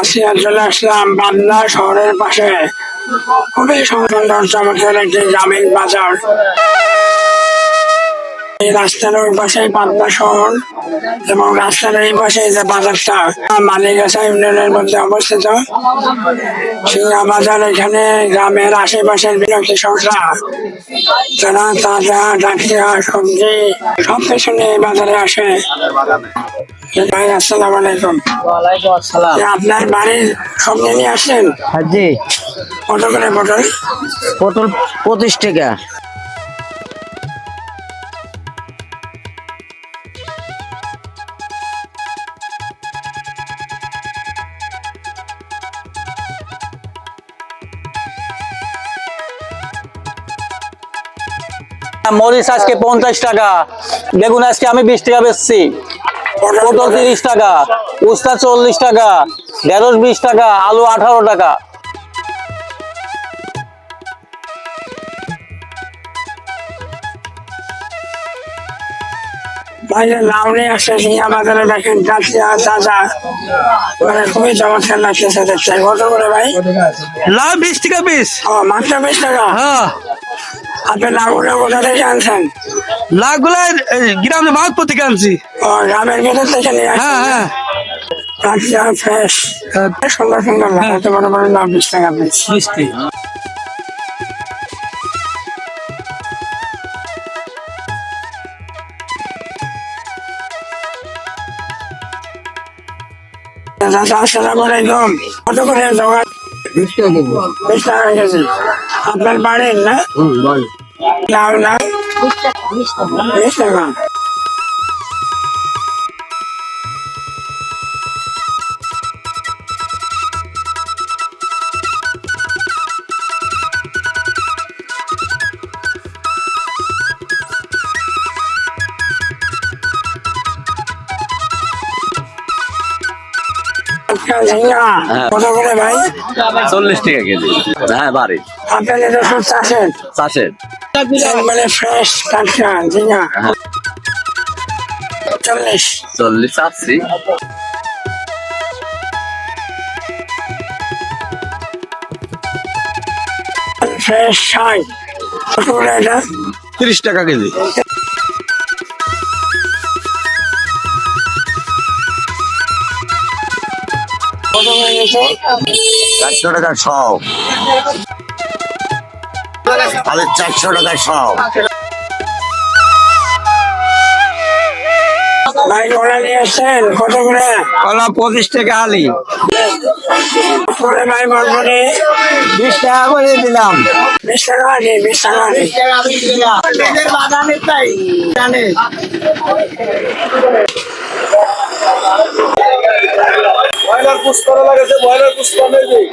আসিয়া চলে আসলাম বান্দা শহরের পাশে। খুবই সুন্দর চমৎকার একটি গ্রামীণ বাজার। এই রাস্তার ওই পাশে পাবনা শহর এবং রাস্তার এই পাশে যে বাজারটা মালিগাছা ইউনিয়নের মধ্যে অবস্থিত। সিঙ্গা বাজার এখানে গ্রামের আশেপাশের বিভিন্ন কৃষকরা যারা তাজা, ডাকিয়া, সবজি, সব কিছু নিয়ে বাজারে আসে। ভাই আসসালামু আলাইকুম। ওয়ালাইকুম আসসালাম আপনার বাড়ির সবজি নিয়ে আসছেন হাজি কত করে পটল? পটল পঁচিশ টাকা। মরিচ আজকে পঞ্চাশ টাকা বেগুন আজকে আমি বিশ টাকা বেচছি। পটল তিরিশ টাকা উস্তা চল্লিশ টাকা ঢেঁড়স বিশ টাকা আলু আঠারো টাকা। বাইরে লাউ নিয়ে আসছে সিঙ্গা বাজারে দেখেন তাজা মানে খুবই চমৎকার লাগতেছে দেখতে কত করে ভাই? লাভ বিশ টাকা পিস। ও মাত্র বিশ টাকা? হ্যাঁ। আপনি লাউগুলো কোথা থেকে আনছেন লাভগুলো গ্রামে মাহতপুর থেকে আনছি। ও গ্রামের ভেতর থেকে নিয়ে আসছেন? হ্যাঁ কাঁচিয়া ফ্রেশ। সুন্দর সুন্দর লাউ এত বড় বড় লাউ বিশ টাকা বিশ টাকা চাচা আসসালামু আলাইকুম। কত করে জোগাড়? বিশ টাকা কেজি। আপনার বাড়ির না? লাউ লাউ কত করে ভাই? চল্লিশ টাকা কেজি। হ্যাঁ বাড়ি। এটা সব চাষের? চাষের। মানে ফ্রেশ টাটকা ঝিঙ্গা হ্যাঁ। চল্লিশ। চল্লিশ চাচ্ছি। ফ্রেশ ষাট কত করে এটা? তিরিশ টাকা কেজি। চারশো টাকা সব। তাহলে চারশো টাকা সব। ভাই ওরা নিয়ে এসছেন কত করে? কলা পঁচিশ টাকা আলি। করে ভাই বলবনি বিশ টাকা করে দিলাম। বিশ টাকা আনি বিশ টাকা আনি। ব্রয়লার পুষ্কর লাগাছে ব্রয়লার পুষ্কর নেই